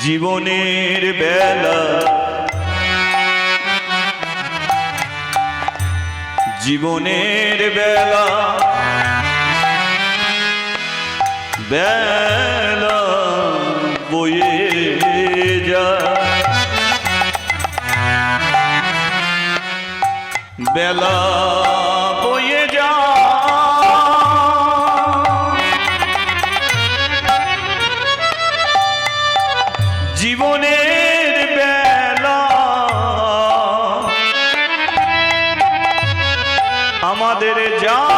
জীবনের বেলা। জীবনের বেলা। বেলা বয়ে যা বেলা আমাদের যায়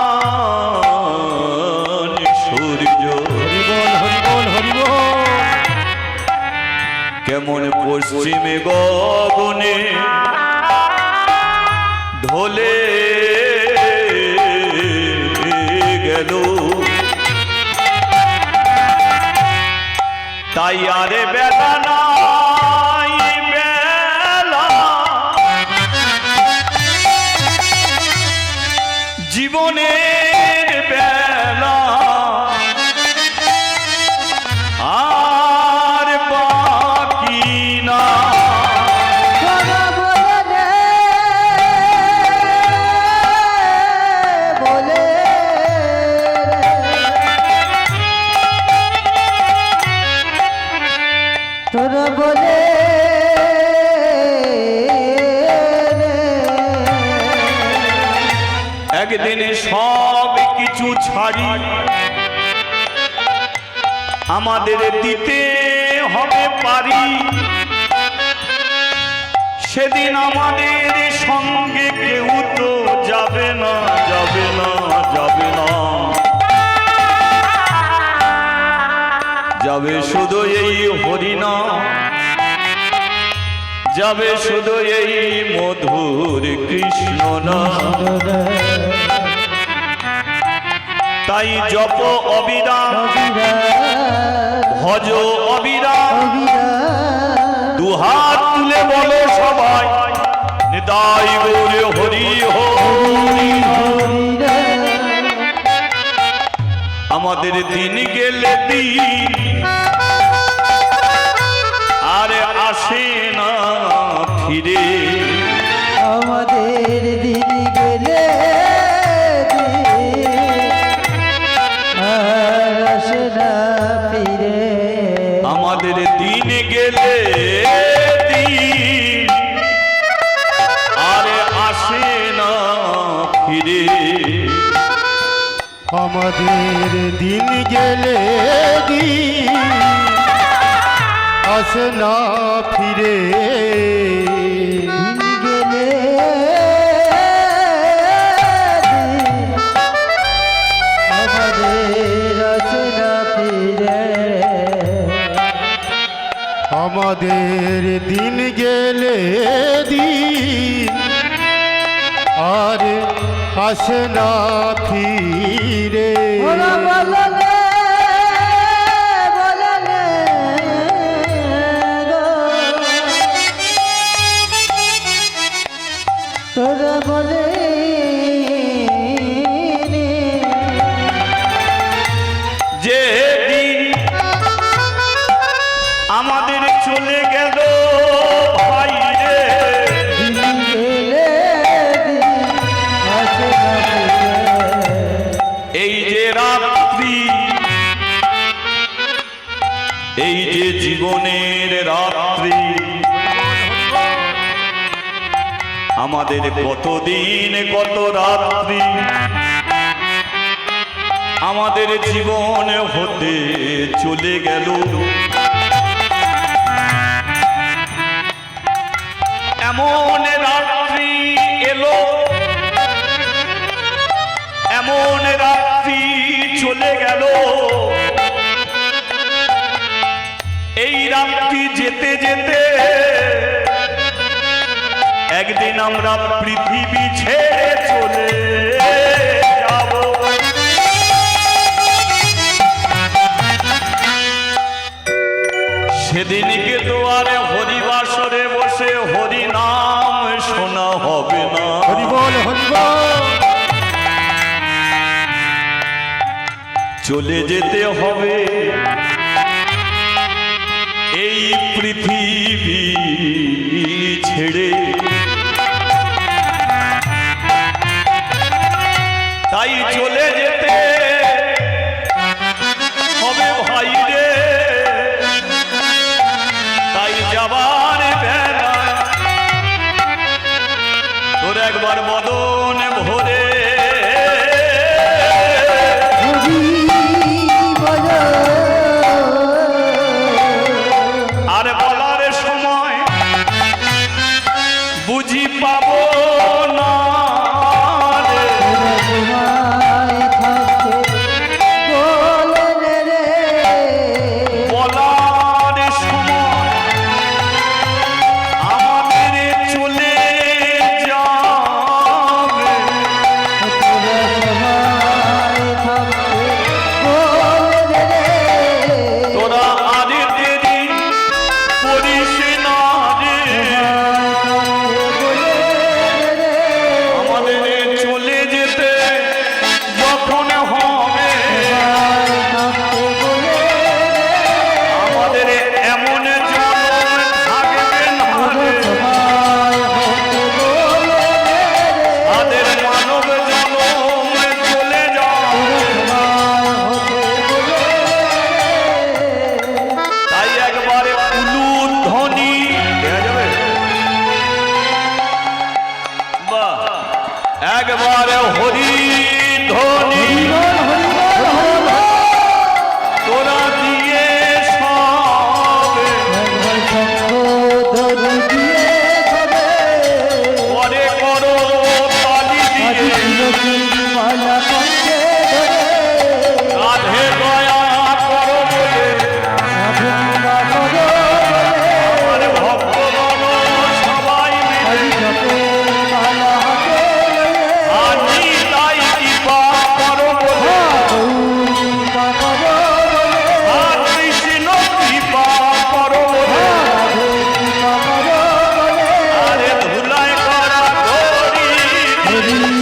কেমন পশ্চিমে গগনে ঢোলে গেল। তাই আরে বেলা নাই তোরা একদিনে সব কিছু ছাড়ি। আমাদের দিতে হবে পারি। সেদিন আমাদের সঙ্গে কেউ তো যাবে না যাবে না যাবে না। যাবে শুধু এই হরিনা যাবে শুধু এই মধুর কৃষ্ণ না তাই জপ অবিরাম, ভজ অবিরাম। দুহাত তুলে বলো সবাই নিতাই গৌরে হরি হরি। আমাদের দিন গেলে দিন। আরে আসে না ফিরে। আমাদের দিন আসে না ফিরে গেলে। আমাদের দিন গেলে দিন। আর আসে না ফিরে এই যে জীবনের রাত্রি, আমাদের কতদিন, কত রাত্রি? আমাদের জীবন হতে চলে গেল। এমন রাত্রি এলো, এমন রাত্রি এই যেতে যেতে একদিন আমরা পৃথিবী ছেড়ে চলে যাব। সেদিনকে তো আর হরিবাসরে বসে হরি নাম শোনা হবে না। হরিবল হরিবল চলে যেতে হবে। পৃথিবী ছেড়ে। তাই চলে যেতে হবে ভাই রে তাই যাবার বেলা তোর একবার বদন गोरी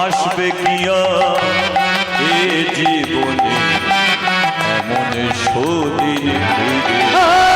আসবে কিয়া এ জীবনে এমন সদিন ফিরে